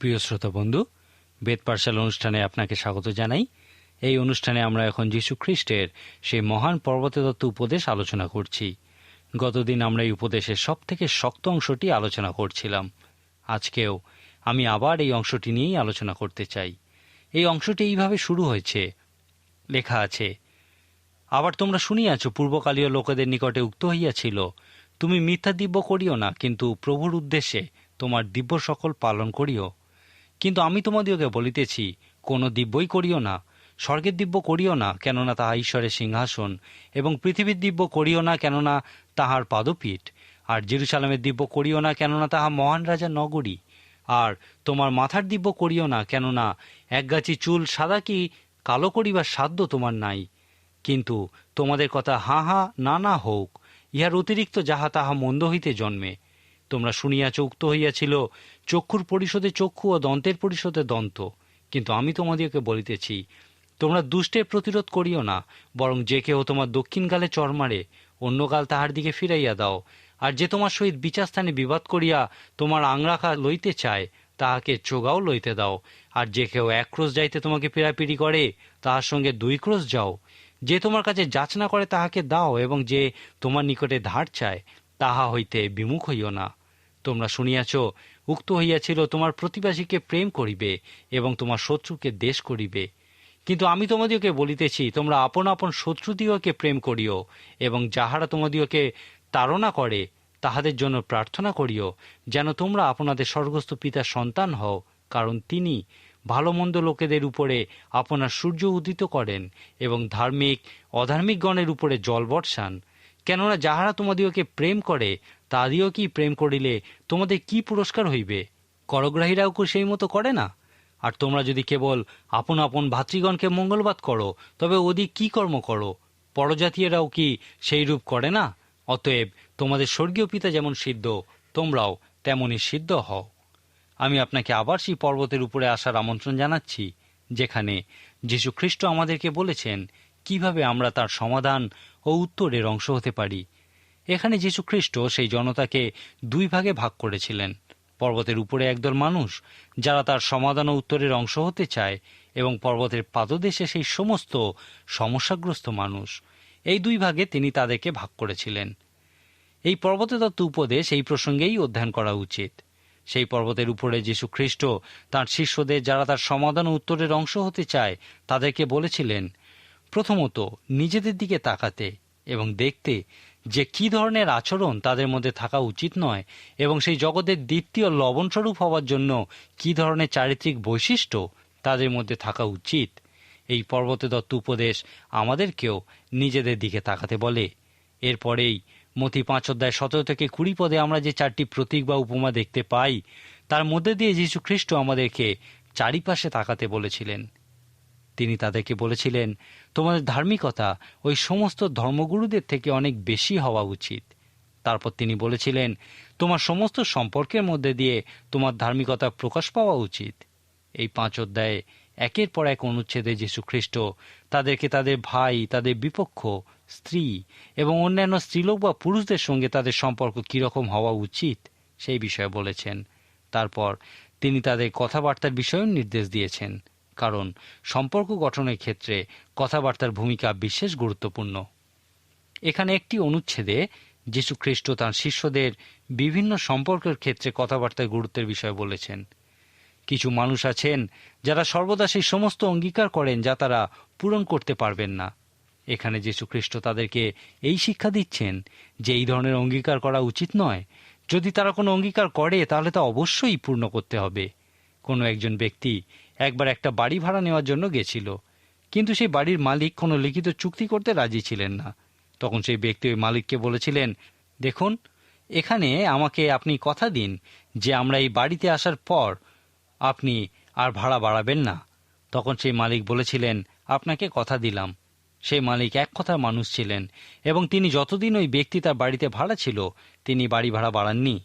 প্রিয় শ্রোতা বন্ধু, বেদ পাঠশাল অনুষ্ঠানে আপনাকে স্বাগত জানাই। এই অনুষ্ঠানে আমরা এখন যীশু খ্রিস্টের সেই মহান পর্বতদত্ত উপদেশ আলোচনা করছি। গতদিন আমরা এই উপদেশের সব থেকে শক্ত অংশটি আলোচনা করছিলাম। আজকেও আমি আবার এই অংশটি নিয়েই আলোচনা করতে চাই। এই অংশটি এইভাবে শুরু হয়েছে। লেখা আছে, আবার তোমরা শুনিয়াছ, পূর্বকালীয় লোকেদের নিকটে উক্ত হইয়াছিল, তুমি মিথ্যা দিব্য করিও না, কিন্তু প্রভুর উদ্দেশ্যে তোমার দিব্য সকল পালন করিও। কিন্তু আমি তোমাদিওকে বলিতেছি, কোন দিব্যই করিও না, স্বর্গের দিব্য করিও না, কেননা তাহা ঈশ্বরের সিংহাসন, এবং পৃথিবীর দিব্য করিও না, কেননা তাহার পাদপীঠ, আর জেরুসালামের দিব্য করিও না, কেননা তাহা মহান রাজা নগরী, আর তোমার মাথার দিব্য করিও না, কেননা একগাছি চুল সাদা কি কালো করিবার সাধ্য তোমার নাই। কিন্তু তোমাদের কথা হা হা না না হোক, ইহার অতিরিক্ত যাহা তাহা মন্দ হইতে জন্মে তোমরা শুনিয়াছ উক্ত হইয়াছিল, চক্ষুর পরিশোধে চক্ষু ও দন্তের পরিশোধে দন্ত। কিন্তু আমি তোমাদিওকে বলিতেছি, তোমরা দুষ্টের প্রতিরোধ করিও না, বরং যে কেহ তোমার দক্ষিণ গালে চর মারে, অন্য গাল তাহার দিকে ফিরাইয়া দাও। আর যে তোমার সহিত বিচারস্থানে বিবাদ করিয়া তোমার আংরাখা লইতে চায়, তাহাকে চোগাও লইতে দাও। আর যে কেউ এক ক্রোশ যাইতে তোমাকে পীড়াপিড়ি করে, তাহার সঙ্গে দুই ক্রোশ যাও। যে তোমার কাছে যাচনা করে তাহাকে দাও, এবং যে তোমার নিকটে ধার চায়, তাহা হইতে বিমুখ হইও না। তোমরা শুনিয়াছ, উক্ত হইয়াছিল তোমার প্রতিবাসীকে প্রেম করিবে এবং তোমার শত্রুকে দেশ করিবে। কিন্তু আমি তোমাদিওকে বলিতেছি, তোমরা আপন আপন শত্রুদিওকে প্রেম করিও এবং যাহারা তোমাদিওকে তাড়না করে, তাহাদের জন্য প্রার্থনা করিও, যেন তোমরা আপনাদের স্বর্গস্থ পিতার সন্তান হও, কারণ তিনি ভালো মন্দ লোকেদের উপরে আপনার সূর্য উদিত করেন এবং ধার্মিক অধার্মিকগণের উপরে জল বর্ষান। কেননা যাহারা তোমাদিওকে প্রেম করে তাদিও কি প্রেম করিলে তোমাদের কি পুরস্কার হইবে? করগ্রাহীরাও কি সেই মতো করে না? আর তোমরা যদি কেবল আপন আপন ভাতৃগণকে মঙ্গলবাদ করো, তবে ওদিক কি কর্ম করো? পরজাতীয়রাও কি সেই রূপ করে না? অতএব তোমাদের স্বর্গীয় পিতা যেমন সিদ্ধ, তোমরাও তেমনই সিদ্ধ হও। আমি আপনাকে আবার সেই পর্বতের উপরে আসার আমন্ত্রণ জানাচ্ছি, যেখানে যীশু খ্রিস্ট আমাদেরকে বলেছেন, কীভাবে আমরা তার সমাধান ও উত্তরের অংশ হতে পারি। এখানে যীশু খ্রিস্ট সেই জনতাকে দুই ভাগে ভাগ করেছিলেন। পর্বতের উপরে একদল মানুষ, যারা তার সমাধান ও উত্তরের অংশ হতে চায়, এবং পর্বতের পাদদেশে সেই সমস্ত সমস্যাগ্রস্ত মানুষ। এই দুই ভাগে তিনি তাদেরকে ভাগ করেছিলেন। এই পর্বতে দত্ত উপদেশ এই প্রসঙ্গেই অধ্যয়ন করা উচিত। সেই পর্বতের উপরে যীশু খ্রিস্ট, তাঁর শিষ্যদের যারা তার সমাধান ও উত্তরের অংশ হতে চায়, তাদেরকে বলেছিলেন প্রথমত নিজেদের দিকে তাকাতে এবং দেখতে যে কি ধরনের আচরণ তাদের মধ্যে থাকা উচিত নয় এবং সেই জগতের দ্বিতীয় লবণস্বরূপ হওয়ার জন্য কি ধরনের চারিত্রিক বৈশিষ্ট্য তাদের মধ্যে থাকা উচিত। এই পর্বতে দত্ত উপদেশ আমাদেরকেও নিজেদের দিকে তাকাতে বলে। এরপরেই মতি পাঁচ অধ্যায় সতেরো থেকে কুড়ি পদে আমরা যে চারটি প্রতীক বা উপমা দেখতে পাই, তার মধ্যে দিয়ে যীশু খ্রিস্ট আমাদেরকে চারিপাশে তাকাতে বলেছিলেন। তিনি তাদেরকে বলেছিলেন তোমাদের ধার্মিকতা ওই সমস্ত ধর্মগুরুদের থেকে অনেক বেশি হওয়া উচিত। তারপর তিনি বলেছিলেন, তোমার সমস্ত সম্পর্কের মধ্যে দিয়ে তোমার ধার্মিকতা প্রকাশ পাওয়া উচিত। এই পাঁচ অধ্যায়ে একের পর এক অনুচ্ছেদে যীশু খ্রিস্ট তাদেরকে তাদের ভাই, তাদের বিপক্ষ, স্ত্রী এবং অন্যান্য স্ত্রীলোক বা পুরুষদের সঙ্গে তাদের সম্পর্ক কীরকম হওয়া উচিত সেই বিষয়ে বলেছেন। তারপর তিনি তাদের কথাবার্তার বিষয়েও নির্দেশ দিয়েছেন। কারণ সম্পর্ক গঠনের ক্ষেত্রে কথাবার্তার ভূমিকা বিশেষ গুরুত্বপূর্ণ। এখানে একটি অনুচ্ছেদে যীশু খ্রিস্ট তাঁর শিষ্যদের বিভিন্ন সম্পর্কের ক্ষেত্রে কথাবার্তায় গুরুত্বের বিষয়ে বলেছেন। কিছু মানুষ আছেন যারা সর্বদা সেই সমস্ত অঙ্গীকার করেন যা তারা পূরণ করতে পারবেন না। এখানে যীশু খ্রিস্ট তাদেরকে এই শিক্ষা দিচ্ছেন যে এই ধরনের অঙ্গীকার করা উচিত নয়। যদি তারা কোনো অঙ্গীকার করে, তাহলে তা অবশ্যই পূর্ণ করতে হবে। কোনো একজন ব্যক্তি একবার একটা বাড়ি ভাড়া নেওয়ার জন্য গেছিল। কিন্তু সেই বাড়ির মালিক কোনো লিখিত চুক্তি করতে রাজি ছিলেন না। তখন সেই ব্যক্তি ওই মালিককে বলেছিলেন, দেখুন, এখানে আমাকে আপনি কথা দিন যে আমরা এই বাড়িতে আসার পর আপনি আর ভাড়া বাড়াবেন না। তখন সেই মালিক বলেছিলেন, আপনাকে কথা দিলাম। সেই মালিক এক কথার মানুষ ছিলেন এবং তিনি যতদিন ওই ব্যক্তি তার বাড়িতে ভাড়া ছিল, তিনি বাড়ি ভাড়া বাড়াননি।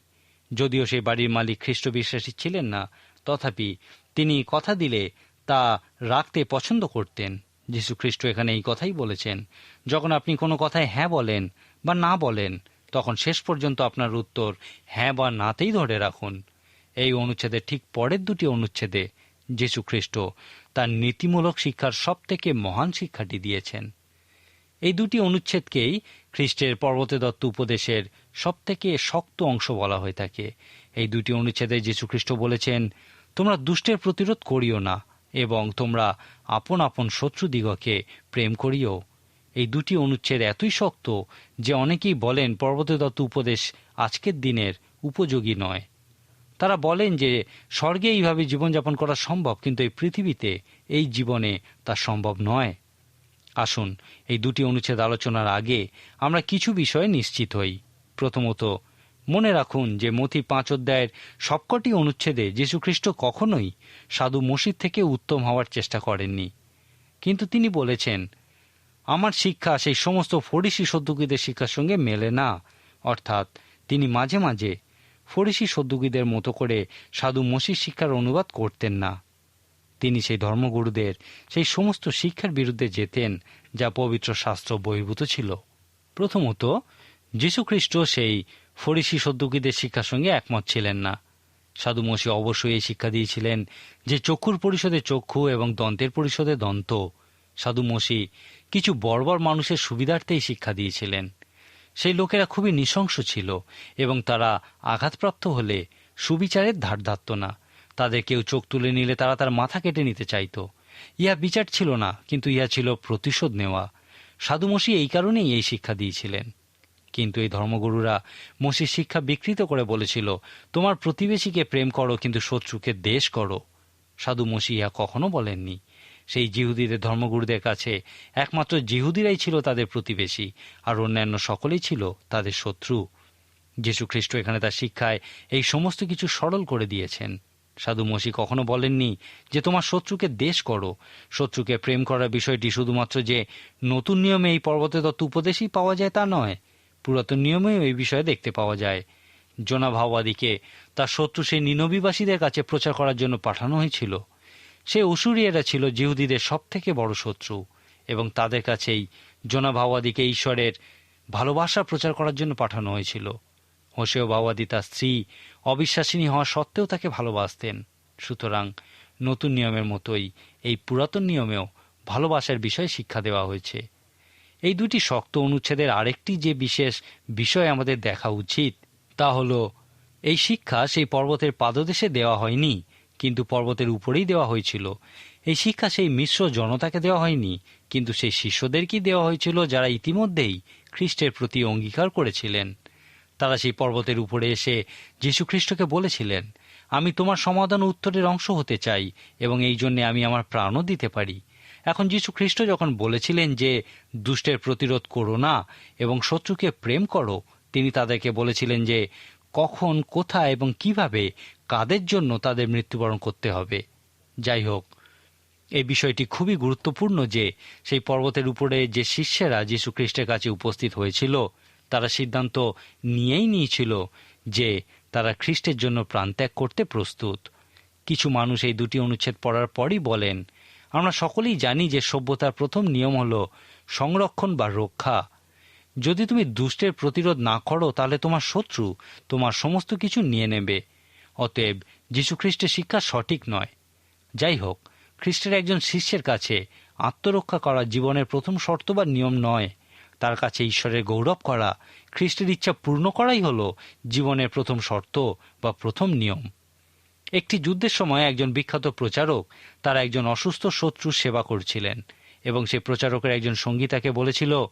যদিও সেই বাড়ির মালিক খ্রিস্ট বিশ্বাসী ছিলেন না, তথাপি তিনি কথা দিলে তা রাখতে পছন্দ করতেন। যীশু খ্রিস্ট এখানে এই কথাই বলেছেন, যখন আপনি কোনো কথায় হ্যাঁ বলেন বা না বলেন, তখন শেষ পর্যন্ত আপনার উত্তর হ্যাঁ বা নাতেই ধরে রাখুন। এই অনুচ্ছেদের ঠিক পরের দুটি অনুচ্ছেদে যীশু খ্রিস্ট তার নীতিমূলক শিক্ষার সব থেকে মহান শিক্ষাটি দিয়েছেন। এই দুটি অনুচ্ছেদকেই খ্রিস্টের পর্বতে দত্ত উপদেশের সবথেকে শক্ত অংশ বলা হয়ে থাকে। এই দুটি অনুচ্ছেদে যীশুখ্রিস্ট বলেছেন তোমরা দুষ্টের প্রতিরোধ করিও না, এবং তোমরা আপন আপন শত্রুদিগকে প্রেম করিও। এই দুটি অনুচ্ছেদ এতই শক্ত যে অনেকেই বলেন পর্বতে দত্ত উপদেশ আজকের দিনের উপযোগী নয়। তারা বলেন যে, স্বর্গে এইভাবে জীবনযাপন করা সম্ভব, কিন্তু এই পৃথিবীতে এই জীবনে তা সম্ভব নয়। আসুন, এই দুটি অনুচ্ছেদ আলোচনার আগে আমরা কিছু বিষয়ে নিশ্চিত হই। প্রথমত মনে রাখুন যে মতি পাঁচ অধ্যায়ের সবকটি অনুচ্ছেদে যীশুখ্রিস্ট কখনোই সাধু মসিদ থেকে উত্তম হওয়ার চেষ্টা করেননি। কিন্তু তিনি বলেছেন, আমার শিক্ষা সেই সমস্ত ফরিসি সদ্যুগীদের শিক্ষার সঙ্গে মেলে না। অর্থাৎ তিনি মাঝে মাঝে ফরিসি সদ্যুগীদের মতো করে সাধু মসির শিক্ষার অনুবাদ করতেন না। তিনি সেই ধর্মগুরুদের সেই সমস্ত শিক্ষার বিরুদ্ধে যেতেন, যা পবিত্র শাস্ত্র বহির্ভূত ছিল। প্রথমত, যীশুখ্রিস্ট সেই ফরিসি সদ্যুগীদের শিক্ষার সঙ্গে একমত ছিলেন না। সাধু মসি অবশ্যই এই শিক্ষা দিয়েছিলেন যে চক্ষুর পরিষদে চক্ষু এবং দন্তের পরিষদে দন্ত। সাধু মসি কিছু বর্বর মানুষের সুবিধার্থেই শিক্ষা দিয়েছিলেন। সেই লোকেরা খুবই নৃশংস ছিল এবং তারা আঘাতপ্রাপ্ত হলে সুবিচারের ধার ধারত না। তাদের কেউ চোখ তুলে নিলে তারা তার মাথা কেটে নিতে চাইত। ইহা বিচার ছিল না, কিন্তু ইহা ছিল প্রতিশোধ নেওয়া। সাধু মসি এই কারণেই এই শিক্ষা দিয়েছিলেন। কিন্তু এই ধর্মগুরুরা মসির শিক্ষা বিকৃত করে বলেছিল, তোমার প্রতিবেশীকে প্রেম করো, কিন্তু শত্রুকে দেশ করো। সাধু মসি ইহা কখনো বলেননি। সেই জিহুদিদের ধর্মগুরুদের কাছে একমাত্র জিহুদিরাই ছিল তাদের প্রতিবেশী, আর অন্যান্য সকলেই ছিল তাদের শত্রু। যীশু খ্রিস্ট এখানে তার শিক্ষায় এই সমস্ত কিছু সরল করে দিয়েছেন। সাধু মসি কখনো বলেননি যে, তোমার শত্রুকে দেশ করো। শত্রুকে প্রেম করার বিষয়টি শুধুমাত্র যে, নতুন নিয়মে এই পর্বতে তত্ত্ব উপদেশই পাওয়া যায় তা নয়। পুরাতন নিয়মেও এই বিষয়ে দেখতে পাওয়া যায়। জোনা ভাওয়াদিকে তার শত্রু সেই নিনবিবাসীদের কাছে প্রচার করার জন্য পাঠানো হয়েছিল। সে অসুরিয়ারা ছিল জিহুদিদের সব থেকে বড় শত্রু এবং তাদের কাছেই জোনা ভাওয়াদিকে ঈশ্বরের ভালোবাসা প্রচার করার জন্য পাঠানো হয়েছিল। হোসেও ভাওয়াদি তার স্ত্রী অবিশ্বাসিনী হওয়া সত্ত্বেও তাকে ভালোবাসতেন। সুতরাং নতুন নিয়মের মতোই এই পুরাতন নিয়মেও ভালোবাসার বিষয়ে শিক্ষা দেওয়া হয়েছে। এই দুটি শক্ত অনুচ্ছেদের আরেকটি যে বিশেষ বিষয় আমাদের দেখা উচিত, তা হল, এই শিক্ষা সেই পর্বতের পাদদেশে দেওয়া হয়নি, কিন্তু পর্বতের উপরেই দেওয়া হয়েছিল। এই শিক্ষা সেই মিশ্র জনতাকে দেওয়া হয়নি, কিন্তু সেই শিষ্যদেরকেই দেওয়া হয়েছিল যারা ইতিমধ্যেই খ্রিস্টের প্রতি অঙ্গীকার করেছিলেন। তারা সেই পর্বতের উপরে এসে যীশুখ্রিস্টকে বলেছিলেন, আমি তোমার সমাধান উত্তরের অংশ হতে চাই এবং এই জন্যে আমি আমার প্রাণও দিতে পারি। এখন যীশু খ্রিস্ট যখন বলেছিলেন যে দুষ্টের প্রতিরোধ করো না এবং শত্রুকে প্রেম করো, তিনি তাদেরকে বলেছিলেন যে কখন, কোথায় এবং কীভাবে, কাদের জন্য তাদের মৃত্যুবরণ করতে হবে। যাই হোক, এই বিষয়টি খুবই গুরুত্বপূর্ণ যে সেই পর্বতের উপরে যে শিষ্যেরা যীশু খ্রিস্টের কাছে উপস্থিত হয়েছিল, তারা সিদ্ধান্ত নিয়েই নিয়েছিল যে তারা খ্রিস্টের জন্য প্রাণত্যাগ করতে প্রস্তুত। কিছু মানুষ এই দুটি অনুচ্ছেদ পড়ার পরই বলেন আমরা সকলেই জানি যে সভ্যতার প্রথম নিয়ম হল সংরক্ষণ বা রক্ষা। যদি তুমি দুষ্টের প্রতিরোধ না করো, তাহলে তোমার শত্রু তোমার সমস্ত কিছু নিয়ে নেবে। অতএব যীশুখ্রিস্টের শিক্ষা সঠিক নয়। যাই হোক, খ্রিস্টের একজন শিষ্যের কাছে আত্মরক্ষা করা জীবনের প্রথম শর্ত বা নিয়ম নয়। তার কাছে ঈশ্বরের গৌরব করা, খ্রিস্টের ইচ্ছা পূর্ণ করাই হল জীবনের প্রথম শর্ত বা প্রথম নিয়ম। একটি যুদ্ধের সময় একজন বিখ্যাত প্রচারক তার একজন অসুস্থ শত্রু সেবা করছিলেন এবং সে প্রচারকের একজন সঙ্গী তাকে বলেছিল,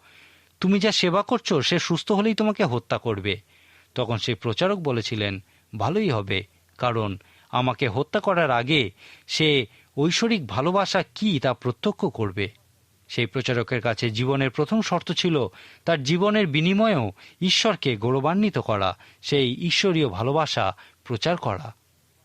তুমি যা সেবা করছ, সে সুস্থ হলেই তোমাকে হত্যা করবে। তখন সে প্রচারক বলেছিলেন, ভালোই হবে, কারণ আমাকে হত্যা করার আগে সে ঐশ্বরিক ভালোবাসা কি তা প্রত্যক্ষ করবে। সেই প্রচারকের কাছে জীবনের প্রথম শর্ত ছিল তার জীবনের বিনিময়েও ঈশ্বরকে গৌরবান্বিত করা, সেই ঈশ্বরীয় ভালোবাসা প্রচার করা।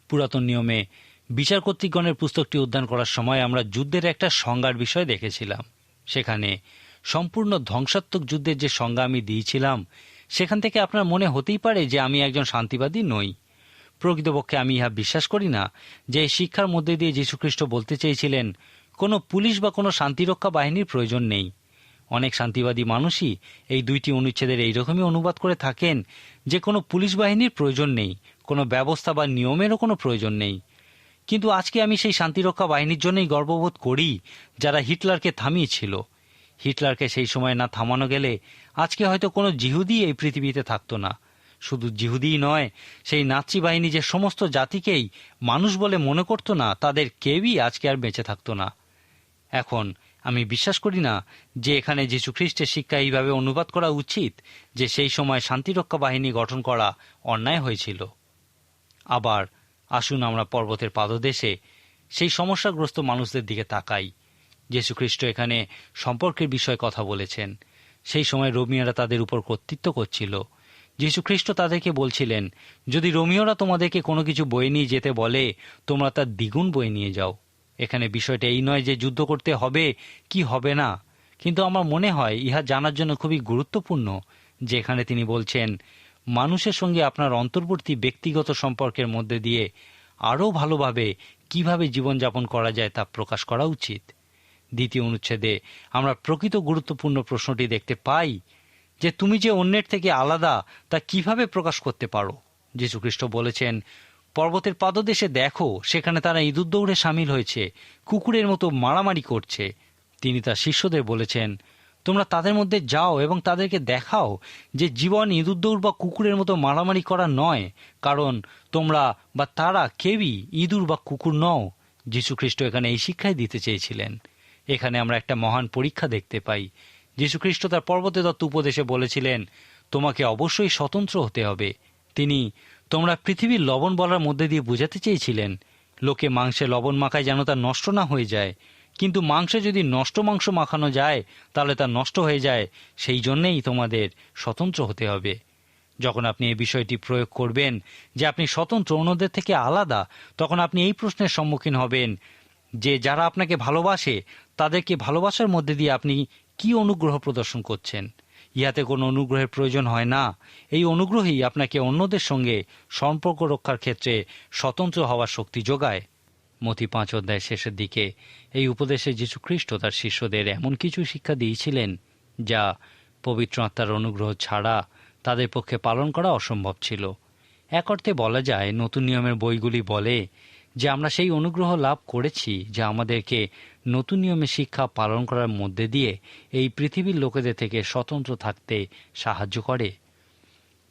পুরাতন নিয়মে বিচার কর্তৃকগণের পুস্তকটি উদ্যান করার সময় আমরা যুদ্ধের একটা সংজ্ঞার বিষয় দেখেছিলাম। সেখানে সম্পূর্ণ ধ্বংসাত্মক যুদ্ধের যে সংজ্ঞা আমি দিয়েছিলাম, সেখান থেকে আপনার মনে হতেই পারে যে আমি একজন শান্তিবাদী নই। প্রকৃতপক্ষে আমি ইহা বিশ্বাস করি না যে শিক্ষার মধ্যে দিয়ে যীশুখ্রিস্ট বলতে চেয়েছিলেন, কোনো পুলিশ বা কোনো শান্তিরক্ষা বাহিনীর প্রয়োজন নেই। অনেক শান্তিবাদী মানুষই এই দুইটি অনুচ্ছেদের এইরকমই অনুবাদ করে থাকেন যে কোনো পুলিশ বাহিনীর প্রয়োজন নেই কোনো ব্যবস্থা বা নিয়মেরও কোনো প্রয়োজন নেই। কিন্তু আজকে আমি সেই শান্তিরক্ষা বাহিনীর জন্যই গর্ববোধ করি, যারা হিটলারকে থামিয়েছিল। হিটলারকে সেই সময় না থামানো গেলে আজকে হয়তো কোনো জিহুদি এই পৃথিবীতে থাকতো না। শুধু জিহুদিই নয়, সেই নাচি বাহিনী যে সমস্ত জাতিকেই মানুষ বলে মনে করতো না, তাদের কেউই আজকে আর বেঁচে থাকতো না। এখন আমি বিশ্বাস করি না যে এখানে যীশু খ্রিস্টের শিক্ষা এইভাবে অনুবাদ করা উচিত যে সেই সময় শান্তিরক্ষা বাহিনী গঠন করা অন্যায় হয়েছিল। আবার আসুন আমরা পর্বতের পাদদেশে সেই সমস্যাগ্রস্ত মানুষদের দিকে তাকাই। যীশুখ্রিস্ট এখানে সম্পর্কের বিষয়ে কথা বলেছেন। সেই সময় রোমিয়ারা তাদের উপর কর্তৃত্ব করছিল। যীশুখ্রিস্ট তাদেরকে বলছিলেন, যদি রোমিওরা তোমাদেরকে কোনো কিছু বয়ে নিয়ে যেতে বলে, তোমরা তার দ্বিগুণ বয়ে নিয়ে যাও। এখানে বিষয়টা এই নয় যে যুদ্ধ করতে হবে কি হবে না। কিন্তু আমার মনে হয় ইহা জানার জন্য খুবই গুরুত্বপূর্ণ যে এখানে তিনি বলছেন মানুষের সঙ্গে আপনার অন্তর্বর্তী ব্যক্তিগত সম্পর্কের মধ্যে দিয়ে আরও ভালোভাবে কীভাবে জীবনযাপন করা যায় তা প্রকাশ করা উচিত। দ্বিতীয় অনুচ্ছেদে আমরা প্রকৃত গুরুত্বপূর্ণ প্রশ্নটি দেখতে পাই যে তুমি যে অন্যের থেকে আলাদা তা কীভাবে প্রকাশ করতে পারো? যীশুখ্রিস্ট বলেছেন, পর্বতের পাদদেশে দেখো, সেখানে তারা ইঁদুর দৌড়ে সামিল হয়েছে, কুকুরের মতো মারামারি করছে। তিনি তার শিষ্যদের বলেছেন তোমরা তাদের মধ্যে যাও এবং তাদেরকে দেখাও যে জীবন ইঁদুর দৌড় বা কুকুরের মতো মারামারি করা নয়, কারণ তোমরা বা তারা কেউই ইঁদুর বা কুকুর নও। যীশুখ্রিস্ট এখানে এই শিক্ষাই দিতে চেয়েছিলেন। এখানে আমরা একটা মহান পরীক্ষা দেখতে পাই। যীশুখ্রিস্ট তার পর্বতে দত্ত উপদেশে বলেছিলেন, তোমাকে অবশ্যই স্বতন্ত্র হতে হবে। তিনি, তোমরা পৃথিবীর লবণ বলার মধ্যে দিয়ে বুঝাতে চেয়েছিলেন, লোকে মাংসে লবণ মাখায় যেন তা নষ্ট না হয়ে যায়। কিন্তু মাংসে যদি নষ্ট মাংস মাখানো যায়, তাহলে তা নষ্ট হয়ে যায়। সেই জন্যেই তোমাদের স্বতন্ত্র হতে হবে। যখন আপনি এই বিষয়টি প্রয়োগ করবেন যে আপনি স্বতন্ত্র অন্যদের থেকে আলাদা, তখন আপনি এই প্রশ্নের সম্মুখীন হবেন যে যারা আপনাকে ভালোবাসে, তাদেরকে ভালোবাসার মধ্যে দিয়ে আপনি কি অনুগ্রহ প্রদর্শন করছেন? ইহাতে কোনো অনুগ্রহের প্রয়োজন হয় না। এই অনুগ্রহই আপনাকে অন্যদের সঙ্গে সম্পর্ক রক্ষার ক্ষেত্রে স্বতন্ত্র হওয়ার শক্তি যোগায়। মতি পাঁচ অধ্যায় শেষের দিকে, এই উপদেশে যীশুখ্রিস্ট তার শিষ্যদের এমন কিছু শিক্ষা দিয়েছিলেন যা পবিত্র আত্মার অনুগ্রহ ছাড়া তাদের পক্ষে পালন করা অসম্ভব ছিল। এক অর্থে বলা যায়, নতুন নিয়মের বইগুলি বলে যে আমরা সেই অনুগ্রহ লাভ করেছি যা আমাদেরকে নতুন নিয়মে শিক্ষা পালন করার মধ্যে দিয়ে এই পৃথিবীর লোকেদের থেকে স্বতন্ত্র থাকতে সাহায্য করে।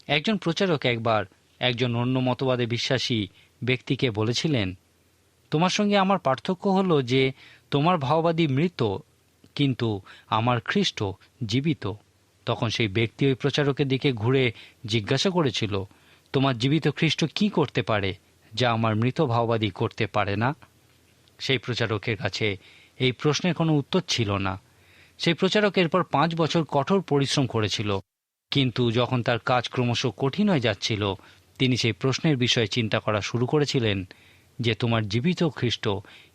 একজন প্রচারক একবার একজন অন্য মতবাদে বিশ্বাসী ব্যক্তিকে বলেছিলেন তোমার সঙ্গে আমার পার্থক্য হলো যে তোমার ভাওবাদী মৃত, কিন্তু আমার খ্রিস্ট জীবিত। তখন সেই ব্যক্তি ওই প্রচারকের দিকে ঘুরে জিজ্ঞাসা করেছিল, তোমার জীবিত খ্রিস্ট কি করতে পারে যা আমার মৃত ভাওবাদী করতে পারে না? সেই প্রচারকের কাছে এই প্রশ্নের কোনো উত্তর ছিল না। সেই প্রচারক এরপর পাঁচ বছর কঠোর পরিশ্রম করেছিল, কিন্তু যখন তার কাজ ক্রমশ কঠিন হয়ে যাচ্ছিল, তিনি সেই প্রশ্নের বিষয়ে চিন্তা করা শুরু করেছিলেন। যে তোমার জীবিত খ্রিস্ট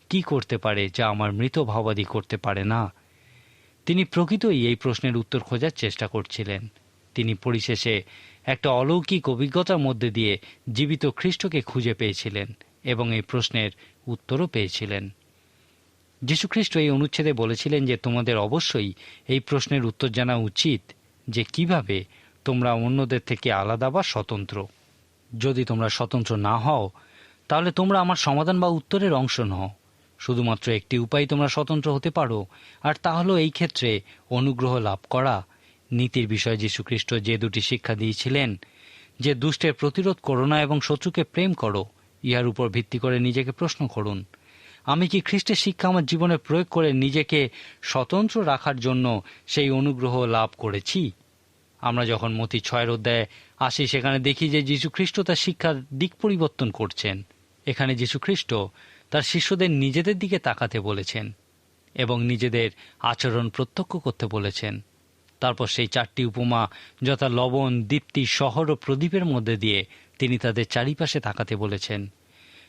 কি করতে পারে যা আমার মৃত ভাওবাদী করতে পারে না? তিনি প্রকৃতই এই প্রশ্নের উত্তর খোঁজার চেষ্টা করছিলেন। তিনি পরিশেষে একটা অলৌকিক অভিজ্ঞতার মধ্যে দিয়ে জীবিত খ্রিস্টকে খুঁজে পেয়েছিলেন এবং এই প্রশ্নের উত্তরও পেয়েছিলেন। যীশুখ্রিস্ট এই অনুচ্ছেদে বলেছিলেন যে, তোমাদের অবশ্যই এই প্রশ্নের উত্তর জানা উচিত যে, কীভাবে তোমরা অন্যদের থেকে আলাদা বা স্বতন্ত্র। যদি তোমরা স্বতন্ত্র না হও তাহলে তোমরা আমার সমাধান বা উত্তরের অংশ নও। শুধুমাত্র একটি উপায় তোমরা স্বতন্ত্র হতে পারো, আর তা হলো এই ক্ষেত্রে অনুগ্রহ লাভ করা। নীতির বিষয়ে যীশুখ্রিস্ট যে দুটি শিক্ষা দিয়েছিলেন, যে দুষ্টের প্রতিরোধ করো না এবং শত্রুকে প্রেম করো, ইহার উপর ভিত্তি করে নিজেকে প্রশ্ন করুন, আমি কি খ্রিস্টের শিক্ষা আমার জীবনে প্রয়োগ করে নিজেকে স্বতন্ত্র রাখার জন্য সেই অনুগ্রহ লাভ করেছি? আমরা যখন মতি ছয়ের অধ্যায়ে আসি, সেখানে দেখি যে যীশুখ্রিস্ট তার শিক্ষার দিক পরিবর্তন করছেন। এখানে যীশুখ্রিস্ট তার শিষ্যদের নিজেদের দিকে তাকাতে বলেছেন এবং নিজেদের আচরণ প্রত্যক্ষ করতে বলেছেন। তারপর সেই চারটি উপমা যথা লবণ, দীপ্তি, শহর ও প্রদীপের মধ্যে দিয়ে তিনি তাদের চারিপাশে তাকাতে বলেছেন।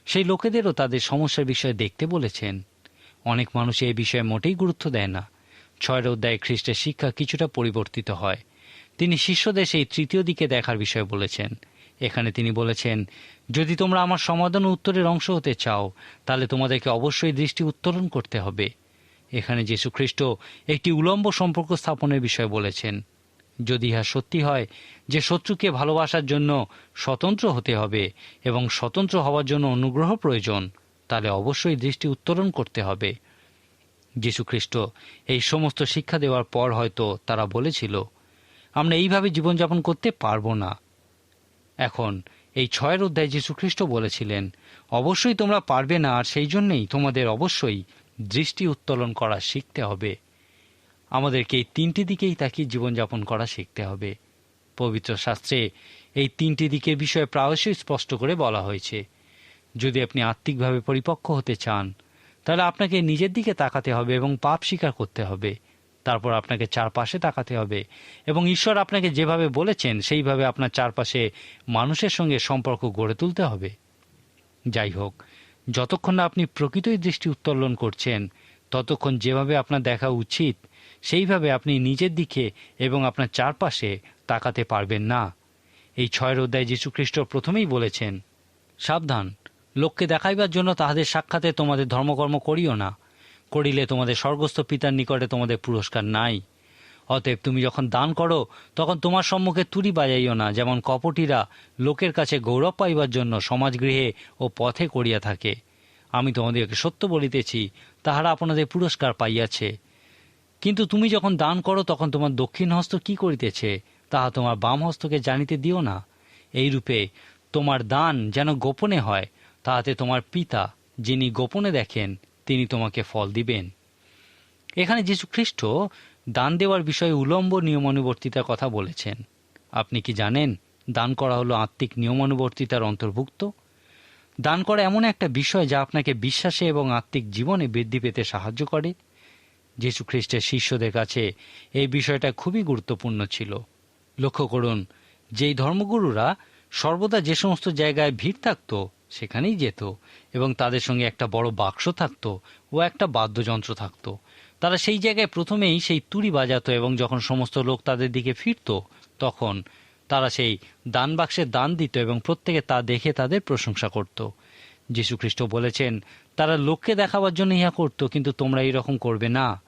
সেই লোকেদেরও তাদের সমস্যার বিষয়ে দেখতে বলেছেন। অনেক মানুষ এই বিষয়ে মোটেই গুরুত্ব দেয় না। ছয়ের অধ্যায় খ্রিস্টের শিক্ষা কিছুটা পরিবর্তিত হয়। তিনি শিষ্যদের সেই তৃতীয় দিকে দেখার বিষয়ে বলেছেন। এখানে তিনি বলেছেন, যদি তোমরা আমার সমাধান উত্তরের অংশ হতে চাও, তাহলে তোমাদেরকে অবশ্যই দৃষ্টি উত্তোলন করতে হবে। এখানে যীশুখ্রিস্ট একটি উলম্ব সম্পর্ক স্থাপনের বিষয়ে বলেছেন, যদি ইহা সত্যি হয়, যে শত্রুকে ভালোবাসার জন্য স্বতন্ত্র হতে হবে এবং স্বতন্ত্র হওয়ার জন্য অনুগ্রহ প্রয়োজন, তাহলে অবশ্যই দৃষ্টি উত্তোলন করতে হবে। যীশুখ্রিস্ট এই সমস্ত শিক্ষা দেওয়ার পর হয়তো তারা বলেছিল, আমরা এইভাবে জীবনযাপন করতে পারব না। এখন এই ছয়ের অধ্যায় যীশুখ্রিস্ট বলেছিলেন, অবশ্যই তোমরা পারবে না, আর সেই জন্যেই তোমাদের অবশ্যই দৃষ্টি উত্তোলন করা শিখতে হবে। আমাদেরকে এই তিনটি দিকেই তাকিয়ে জীবনযাপন করা শিখতে হবে। পবিত্র শাস্ত্রে এই তিনটি দিকের বিষয়ে প্রায়শই স্পষ্ট করে বলা হয়েছে। যদি আপনি আত্মিকভাবে পরিপক্ক হতে চান, তাহলে আপনাকে নিজের দিকে তাকাতে হবে এবং পাপ স্বীকার করতে হবে। তারপর আপনাকে চারপাশে তাকাতে হবে। এবং ঈশ্বর আপনাকে যেভাবে বলেছেন, সেইভাবে আপনার চারপাশে মানুষের সঙ্গে সম্পর্ক গড়ে তুলতে হবে। যাই হোক, যতক্ষণ না আপনি প্রকৃতই দৃষ্টি উত্তোলন করছেন, ততক্ষণ যেভাবে আপনার দেখা উচিত, সেইভাবে আপনি নিজের দিকে এবং আপনার চারপাশে তাকাতে পারবেন না। এই ছয়ের অধ্যায় যীশুখ্রিস্ট প্রথমেই বলেছেন, সাবধান, লোককে দেখাইবার জন্য তাহাদের সাক্ষাতে তোমাদের ধর্মকর্ম করিও না। করিলে তোমাদের স্বর্গস্থ পিতার নিকটে তোমাদের পুরস্কার নাই। অতএব তুমি যখন দান করো, তখন তোমার সম্মুখে তুরি বাজাইও না, যেমন কপটিরা লোকের কাছে গৌরব পাইবার জন্য সমাজগৃহে ও পথে করিয়া থাকে। আমি তোমাদেরকে সত্য বলিতেছি, তাহারা আপনাদের পুরস্কার পাইয়াছে। কিন্তু তুমি যখন দান করো, তখন তোমার দক্ষিণ হস্ত কি করিতেছে, তাহা তোমার বাম হস্তকে জানিতে দিও না। এইরূপে তোমার দান যেন গোপনে হয়, তাহাতে তোমার পিতা, যিনি গোপনে দেখেন তিনি তোমাকে ফল দিবেন। এখানে যীশু খ্রিস্ট দান দেওয়ার বিষয়ে উলম্ব নিয়মানুবর্তিতার কথা বলেছেন। আপনি কি জানেন, দান করা হলো আত্মিক নিয়মানুবর্তিতার অন্তর্ভুক্ত? দান করা এমন একটা বিষয় যা আপনাকে বিশ্বাসে এবং আত্মিক জীবনে বৃদ্ধি পেতে সাহায্য করে। যীশু খ্রিস্টের শিষ্যদের কাছে এই বিষয়টা খুবই গুরুত্বপূর্ণ ছিল। লক্ষ্য করুন, যেই ধর্মগুরুরা সর্বদা যে সমস্ত জায়গায় ভিড় থাকত সেখানেই যেত এবং তাদের সঙ্গে একটা বড় বাক্স থাকত ও একটা বাদ্যযন্ত্র থাকত। তারা সেই জায়গায় প্রথমেই সেই তুড়ি বাজাতো এবং যখন সমস্ত লোক তাদের দিকে ফিরত, তখন তারা সেই দান বাক্সে দান দিত এবং প্রত্যেকে তা দেখে তাদের প্রশংসা করত। যীশুখ্রিস্ট বলেছেন, তারা লোককে দেখাবার জন্য ইহা করত, কিন্তু তোমরা এইরকম করবে না।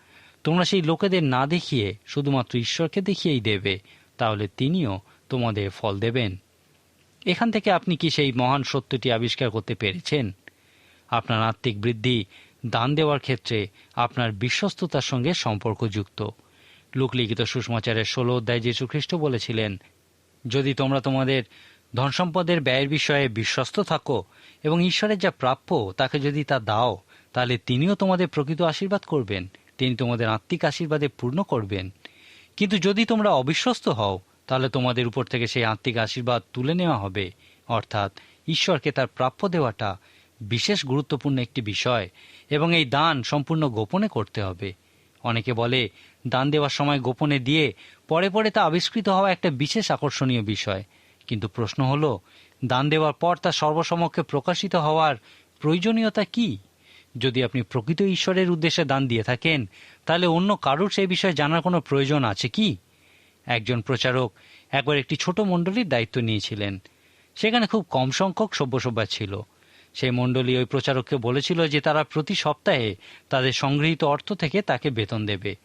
তোমরা সেই লোকেদের না দেখিয়ে শুধুমাত্র ঈশ্বরকে দেখিয়েই দেবে, তাহলে তিনিও তোমাদের ফল দেবেন। এখান থেকে আপনি কি সেই মহান সত্যটি আবিষ্কার করতে পেরেছেন? আপনার আত্মিক বৃদ্ধি দান দেওয়ার ক্ষেত্রে আপনার বিশ্বস্ততার সঙ্গে সম্পর্কযুক্ত। লোকলিখিত সুষমাচারের ষোলো অধ্যায় যীশু খ্রিস্ট বলেছিলেন, যদি তোমরা তোমাদের ধন সম্পদের ব্যয়ের বিষয়ে বিশ্বস্ত থাকো এবং ঈশ্বরের যা প্রাপ্য তাকে যদি তা দাও, তাহলে তিনিও তোমাদের প্রকৃত আশীর্বাদ করবেন, তিনি তোমাদের আত্মিক আশীর্বাদে পূর্ণ করবেন। কিন্তু যদি তোমরা অবিশ্বস্ত হও তাহলে তোমাদের উপর থেকে সেই আত্মিক আশীর্বাদ তুলে নেওয়া হবে। অর্থাৎ ঈশ্বরকে তার প্রাপ্য দেওয়াটা বিশেষ গুরুত্বপূর্ণ একটি বিষয় এবং এই দান সম্পূর্ণ গোপনে করতে হবে। অনেকে বলে, দান দেওয়ার সময় গোপনে দিয়ে পরে পরে তা আবিষ্কৃত হওয়া একটা বিশেষ আকর্ষণীয় বিষয়। কিন্তু প্রশ্ন হলো, দান দেওয়ার পর তা সর্বসমক্ষে প্রকাশিত হওয়ার প্রয়োজনীয়তা কি? যদি আপনি প্রকৃত ঈশ্বরের উদ্দেশ্যে দান দিয়ে থাকেন, তাহলে অন্য কারুর সেই বিষয়ে জানার কোনো প্রয়োজন আছে কি? একজন প্রচারক একবার একটি ছোট মণ্ডলীর দায়িত্ব নিয়েছিলেন। সেখানে খুব কম সংখ্যক সভ্যসভ্যা ছিল। সেই মণ্ডলী ওই প্রচারককে বলেছিল যে তারা প্রতি সপ্তাহে তাদের সংগৃহীত অর্থ থেকে তাকে বেতন দেবে।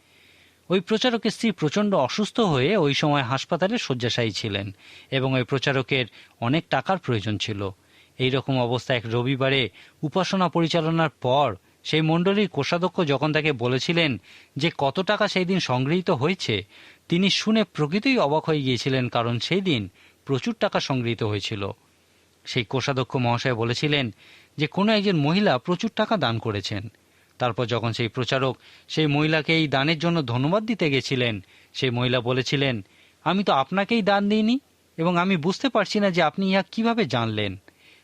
ওই প্রচারকের স্ত্রী প্রচণ্ড অসুস্থ হয়ে ওই সময় হাসপাতালে শয্যাশায়ী ছিলেন এবং ওই প্রচারকের অনেক টাকার প্রয়োজন ছিল। এই রকম অবস্থা এক রবিবারে উপাসনা পরিচালনার পর সেই মণ্ডলীর কোষাধ্যক্ষ যখন তাকে বলেছিলেন যে কত টাকা সেই দিন সংগৃহীত হয়েছে, তিনি শুনে প্রকৃতই অবাক হয়ে গিয়েছিলেন, কারণ সেই দিন প্রচুর টাকা সংগৃহীত হয়েছিল। সেই কোষাধ্যক্ষ মহাশয় বলেছিলেন যে কোনো একজন মহিলা প্রচুর টাকা দান করেছেন। তারপর যখন সেই প্রচারক সেই মহিলাকে এই দানের জন্য ধন্যবাদ দিতে গেছিলেন, সেই মহিলা বলেছিলেন, আমি তো আপনাকেই দান দিইনি এবং আমি বুঝতে পারছি না যে আপনি ইহা কীভাবে জানলেন।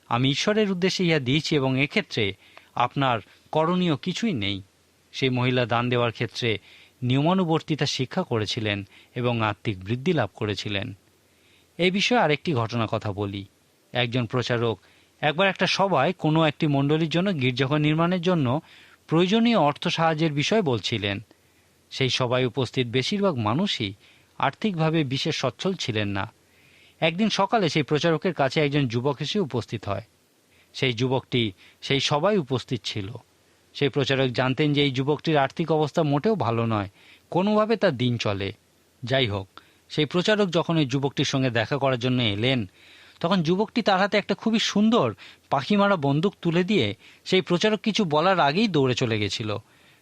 আমি ঈশ্বরের উদ্দেশ্যে ইহা দিয়েছি এবং এক্ষেত্রে আপনার করণীয় কিছুই নেই। সেই মহিলা দান দেওয়ার ক্ষেত্রে নিয়মানুবর্তিতা শিক্ষা করেছিলেন এবং আত্মিক বৃদ্ধি লাভ করেছিলেন। এই বিষয়ে আরেকটি ঘটনা কথা বলি। একজন প্রচারক একবার একটা সভায় কোনো একটি মণ্ডলীর জন্য গির্জাঘর নির্মাণের জন্য প্রয়োজনীয় অর্থ সাহায্যের বিষয় বলছিলেন। সেই সভায় উপস্থিত বেশিরভাগ মানুষই আর্থিকভাবে বিশেষ সচ্ছল ছিলেন না। একদিন সকালে সেই প্রচারকের কাছে একজন যুবক এসে উপস্থিত হয়। সেই যুবকটি সেই সবাই উপস্থিত ছিল। সেই প্রচারক জানতেন যে এই যুবকটির আর্থিক অবস্থা মোটেও ভালো নয়। কোনোভাবে তার দিন চলে। যাই হোক, সেই প্রচারক যখন ওই যুবকটির সঙ্গে দেখা করার জন্য এলেন, তখন যুবকটি তার হাতে একটা খুবই সুন্দর পাখি মারা বন্দুক তুলে দিয়ে সেই প্রচারক কিছু বলার আগেই দৌড়ে চলে গেছিল।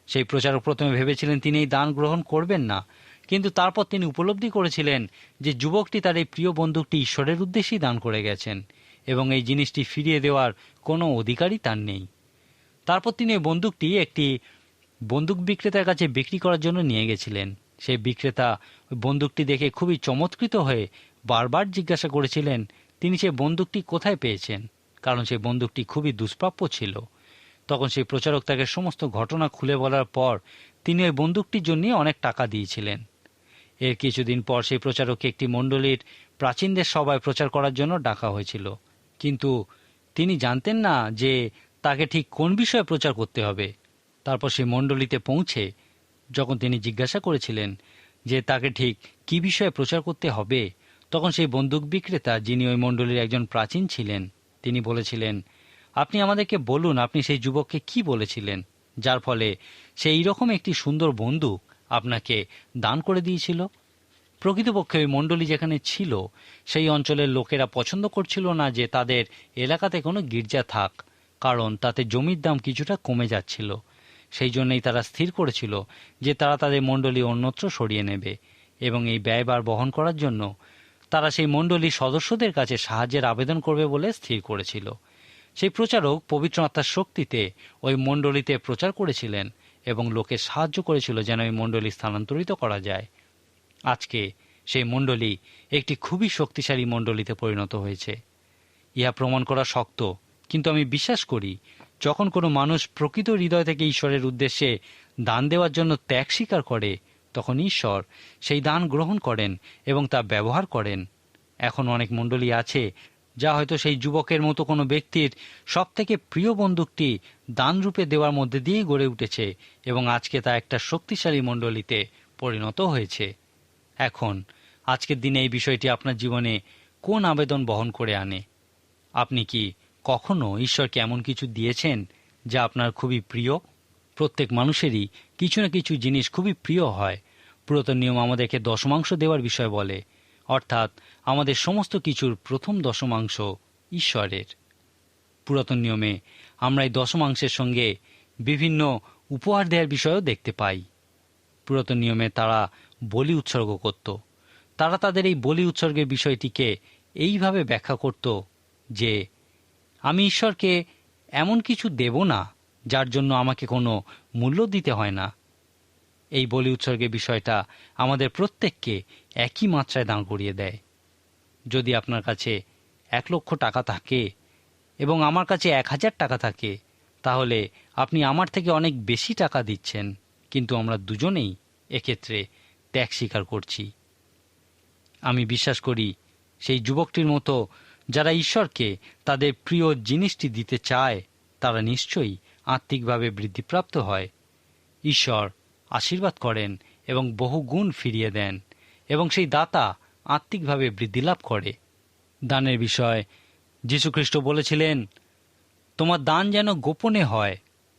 সেই প্রচারক প্রথমে ভেবেছিলেন তিনি এই দান গ্রহণ করবেন না, কিন্তু তারপর তিনি উপলব্ধি করেছিলেন যে যুবকটি তার এই প্রিয় বন্দুকটি ঈশ্বরের উদ্দেশ্যেই দান করে গেছেন এবং এই জিনিসটি ফিরিয়ে দেওয়ার কোনো অধিকারই তার নেই। তারপর তিনি এই বন্দুকটি একটি বন্দুক বিক্রেতার কাছে বিক্রি করার জন্য নিয়ে গেছিলেন। সেই বিক্রেতা ওই বন্দুকটি দেখে খুবই চমৎকৃত হয়ে বারবার জিজ্ঞাসা করেছিলেন, তিনি সেই বন্দুকটি কোথায় পেয়েছেন? কারণ সেই বন্দুকটি খুবই দুষ্প্রাপ্য ছিল। তখন সেই প্রচারক তাকে সমস্ত ঘটনা খুলে বলার পর তিনি ওই বন্দুকটির জন্য অনেক টাকা দিয়েছিলেন। এর কিছুদিন পর সেই প্রচারককে একটি মণ্ডলীর প্রাচীনদের সভায় প্রচার করার জন্য ডাকা হয়েছিল। কিন্তু তিনি জানতেন না যে তাকে ঠিক কোন বিষয়ে প্রচার করতে হবে? তারপর সেই মণ্ডলীতে পৌঁছে যখন তিনি জিজ্ঞাসা করেছিলেন যে তাকে ঠিক কি বিষয়ে প্রচার করতে হবে, তখন সেই বন্দুক বিক্রেতা যিনি ওই মণ্ডলীর একজন প্রাচীন ছিলেন, তিনি বলেছিলেন, আপনি আমাদেরকে বলুন, আপনি সেই যুবককে কি বলেছিলেন? যার ফলে সে এইরকম একটি সুন্দর বন্দুক আপনাকে দান করে দিয়েছিল। প্রকৃতপক্ষে ওই মণ্ডলী যেখানে ছিল, সেই অঞ্চলের লোকেরা পছন্দ করছিল না যে তাদের এলাকাতে কোনো গির্জা থাক। কারণ তাতে জমির দাম কিছুটা কমে যাচ্ছিল। সেই জন্যই তারা স্থির করেছিল যে তারা তাদের মণ্ডলী অন্যত্র সরিয়ে নেবে এবং এই ব্যয়বার বহন করার জন্য তারা সেই মণ্ডলীর সদস্যদের কাছে সাহায্যের আবেদন করবে বলে স্থির করেছিল। সেই প্রচারক পবিত্র আত্মার শক্তিতে ওই মণ্ডলীতে প্রচার করেছিলেন এবং লোকে সাহায্য করেছিল যেন ওই মণ্ডলী স্থানান্তরিত করা যায়। আজকে সেই মণ্ডলী একটি খুবই শক্তিশালী মণ্ডলীতে পরিণত হয়েছে। ইহা প্রমাণ করা শক্ত কিন্তু আমি বিশ্বাস করি, যখন কোনো মানুষ প্রকৃত হৃদয় থেকে ঈশ্বরের উদ্দেশ্যে দান দেওয়ার জন্য ত্যাগ স্বীকার করে, তখন ঈশ্বর সেই দান গ্রহণ করেন এবং তা ব্যবহার করেন। এখন অনেক মণ্ডলী আছে, যা হয়তো সেই যুবকের মতো কোনো ব্যক্তির সব থেকে প্রিয় বন্দুকটি দানরূপে দেওয়ার মধ্যে দিয়েই গড়ে উঠেছে এবং আজকে তা একটা শক্তিশালী মণ্ডলীতে পরিণত হয়েছে। এখন, আজকের দিনে এই বিষয়টি আপনার জীবনে কোন আবেদন বহন করে আনে? আপনি কি কখনো ঈশ্বরকে এমন কিছু দিয়েছেন যা আপনার খুবই প্রিয়? প্রত্যেক মানুষেরই কিছু না কিছু জিনিস খুবই প্রিয় হয়। পুরাতন নিয়ম আমাদেরকে দশমাংশ দেওয়ার বিষয় বলে। অর্থাৎ আমাদের সমস্ত কিছুর প্রথম দশমাংশ ঈশ্বরের। পুরাতন নিয়মে আমরা এই দশমাংশের সঙ্গে বিভিন্ন উপহার দেওয়ার বিষয়ও দেখতে পাই। পুরাতন নিয়মে তারা বলি উৎসর্গ করত। তারা তাদের এই বলি উৎসর্গের বিষয়টিকে এইভাবে ব্যাখ্যা করত যে আমি ঈশ্বরকে এমন কিছু দেব না, যার জন্য আমাকে কোনো মূল্য দিতে হয় না। এই বলি উৎসর্গের বিষয়টা আমাদের প্রত্যেককে একই মাত্রায় দাঁড় করিয়ে দেয়। যদি আপনার কাছে এক লক্ষ টাকা থাকে এবং আমার কাছে এক হাজার টাকা থাকে, তাহলে আপনি আমার থেকে অনেক বেশি টাকা দিচ্ছেন, কিন্তু আমরা দুজনেই এক্ষেত্রে ত্যাগ স্বীকার করছি। আমি বিশ্বাস করি সেই যুবকটির মতো যারা ঈশ্বরকে তাদের প্রিয় জিনিসটি দিতে চায়, তারা নিশ্চয়ই আত্মিকভাবে বৃদ্ধিপ্রাপ্ত হয়। ঈশ্বর আশীর্বাদ করেন এবং বহু গুণ ফিরিয়ে দেন এবং সেই দাতা আত্মিকভাবে বৃদ্ধি লাভ করে। দানের বিষয়, যীশুখ্রিস্ট বলেছিলেন, তোমার দান যেন গোপনে হয়,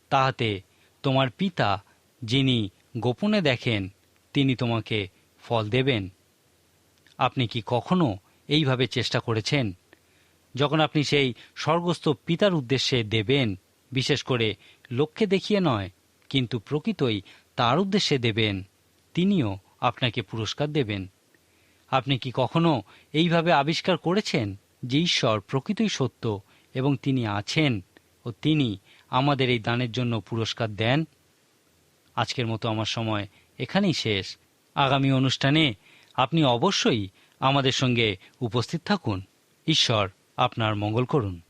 তাহাতে তোমার পিতা যিনি গোপনে দেখেন, তিনি তোমাকে ফল দেবেন। আপনি কি কখনো এইভাবে চেষ্টা করেছেন? যখন আপনি সেই স্বর্গস্থ পিতার উদ্দেশ্যে দেবেন, বিশেষ করে লক্ষ্যে দেখিয়ে নয়, কিন্তু প্রকৃতই তার উদ্দেশ্যে দেবেন, তিনিও আপনাকে পুরস্কার দেবেন। আপনি কি কখনো এইভাবে আবিষ্কার করেছেন যে ঈশ্বর প্রকৃতই সত্য এবং তিনি আছেন ও তিনি আমাদের এই দানের জন্য পুরস্কার দেন? আজকের মতো আমার সময় এখানেই শেষ। আগামী অনুষ্ঠানে আপনি অবশ্যই আমাদের সঙ্গে উপস্থিত থাকুন। ঈশ্বর আপনার মঙ্গল করুন।